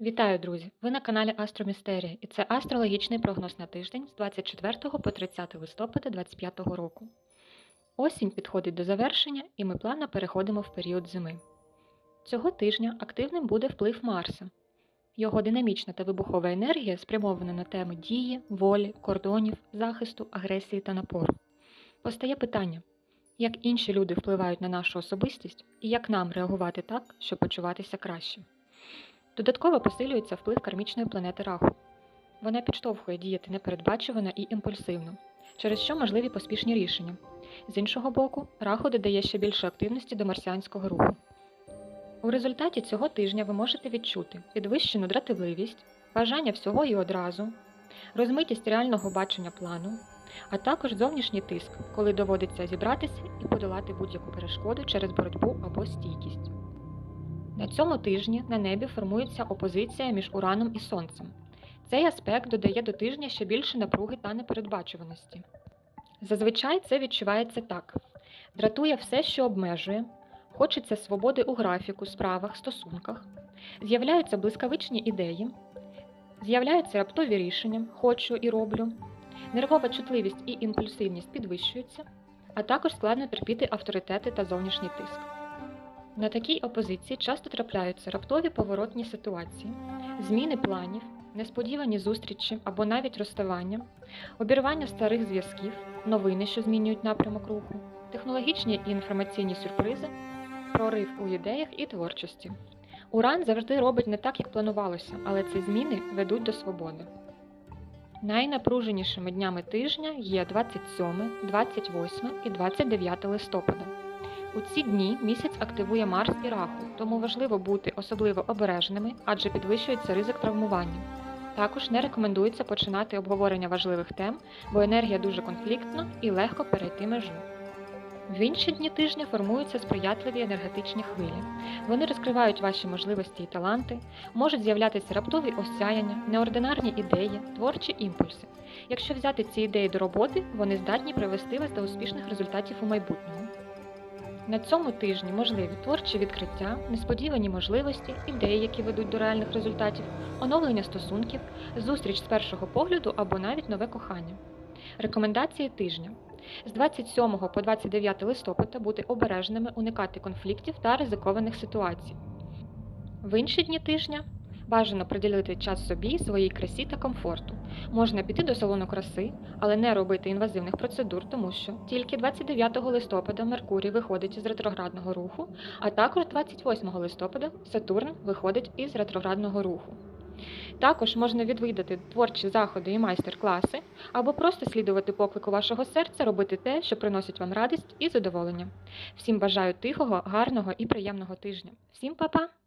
Вітаю, друзі! Ви на каналі Астромістерія, і це астрологічний прогноз на тиждень з 24 по 30 листопада 2025 року. Осінь підходить до завершення, і ми плавно переходимо в період зими. Цього тижня активним буде вплив Марса. Його динамічна та вибухова енергія спрямована на теми дії, волі, кордонів, захисту, агресії та напору. Постає питання, як інші люди впливають на нашу особистість і як нам реагувати так, щоб почуватися краще. Додатково посилюється вплив кармічної планети Раху. Вона підштовхує діяти непередбачувано і імпульсивно, через що можливі поспішні рішення. З іншого боку, Раху додає ще більше активності до марсіанського руху. У результаті цього тижня ви можете відчути підвищену дратівливість, бажання всього і одразу, розмитість реального бачення плану, а також зовнішній тиск, коли доводиться зібратися і подолати будь-яку перешкоду через боротьбу або стійкість. На цьому тижні на небі формується опозиція між Ураном і Сонцем. Цей аспект додає до тижня ще більше напруги та непередбачуваності. Зазвичай це відчувається так: дратує все, що обмежує, хочеться свободи у графіку, справах, стосунках, з'являються блискавичні ідеї, з'являються раптові рішення, хочу і роблю, нервова чутливість і імпульсивність підвищуються, а також складно терпіти авторитети та зовнішній тиск. На такій опозиції часто трапляються раптові поворотні ситуації, зміни планів, несподівані зустрічі або навіть розставання, обірвання старих зв'язків, новини, що змінюють напрямок руху, технологічні і інформаційні сюрпризи, прорив у ідеях і творчості. Уран завжди робить не так, як планувалося, але ці зміни ведуть до свободи. Найнапруженішими днями тижня є 27, 28 і 29 листопада. У ці дні місяць активує Марс і Раху, тому важливо бути особливо обережними, адже підвищується ризик травмування. Також не рекомендується починати обговорення важливих тем, бо енергія дуже конфліктна і легко перейти межу. В інші дні тижня формуються сприятливі енергетичні хвилі. Вони розкривають ваші можливості і таланти, можуть з'являтися раптові осяяння, неординарні ідеї, творчі імпульси. Якщо взяти ці ідеї до роботи, вони здатні привести вас до успішних результатів у майбутньому. На цьому тижні можливі творчі відкриття, несподівані можливості, ідеї, які ведуть до реальних результатів, оновлення стосунків, зустріч з першого погляду або навіть нове кохання. Рекомендації тижня. З 27 по 29 листопада бути обережними, уникати конфліктів та ризикованих ситуацій. В інші дні тижня бажано приділити час собі, своїй красі та комфорту. Можна піти до салону краси, але не робити інвазивних процедур, тому що тільки 29 листопада Меркурій виходить із ретроградного руху, а також 28 листопада Сатурн виходить із ретроградного руху. Також можна відвідати творчі заходи і майстер-класи, або просто слідувати поклику вашого серця, робити те, що приносить вам радість і задоволення. Всім бажаю тихого, гарного і приємного тижня. Всім па-па!